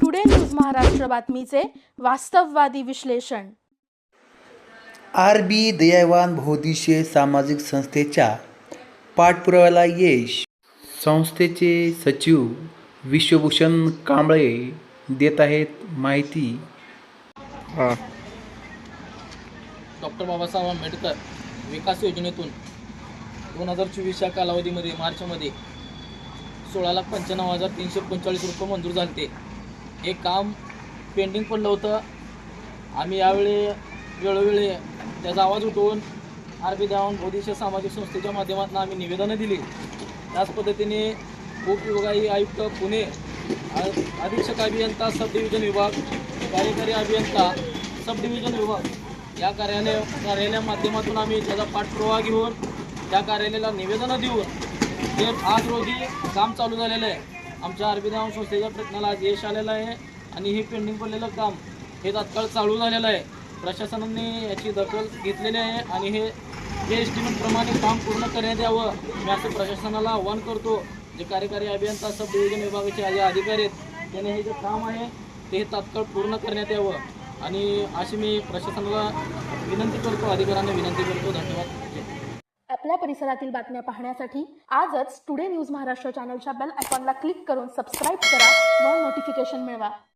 Today news Maharashtra बातमीचे वास्तववादी विश्लेषण R B दयावान बहुद्देशीय सामाजिक संस्थेच्या पाठपुराव्याला यश संस्थेचे सचिव विश्वभूषण कांबळे देत आहेत माहिती डॉक्टर बाबासाहेब आंबेडकर विकास योजनेतून दोन हजार चोवीसच्या कालावधीमध्ये मार्चमध्ये सोळा लाख पंच्याण्णव हजार तीनशे पंचेचाळीस रुपये मंजूर झाले होते हे काम पेंडिंग पडलं होतं. आम्ही यावेळी वेळोवेळी त्याचा आवाज उठवून आर बी देवान बोधिश सामाजिक संस्थेच्या माध्यमातून आम्ही निवेदनं दिली. त्याच पद्धतीने उपविभागीय आयुक्त पुणे अधीक्षक अभियंता सब डिव्हिजन विभाग कार्यकारी अभियंता सब डिव्हिजन विभाग या कार्यालय कार्यालया माध्यमातून आम्ही त्याचा पाठपुरावा घेऊन त्या कार्यालयाला निवेदनं देऊन जे आज रोजी काम चालू झालेलं आहे आमच्या आरबी संस्थेच्या प्रयत्नाला आज यश आलेलं आहे आणि हे पेंडिंग पडलेलं काम हे तात्काळ चालू झालेलं आहे. प्रशासनाने याची दखल घेतलेली आहे आणि हे जे एस्टिमेटप्रमाणे काम पूर्ण करण्यात यावं मी असं प्रशासनाला आव्हान करतो. जे कार्यकारी अभियंता सब डिव्हिजन विभागाचे जे अधिकारी आहेत त्याने हे जे काम आहे ते तात्काळ पूर्ण करण्यात यावं. आणि अशी मी प्रशासनाला विनंती करतो अधिकाऱ्यांना विनंती करतो धन्यवाद. आपल्या परिसरातील बातम्या पाहण्यासाठी आजच टुडे न्यूज महाराष्ट्र चॅनलच्या बेल आयकॉनला क्लिक करून सबस्क्राईब करा व नोटिफिकेशन मिळवा.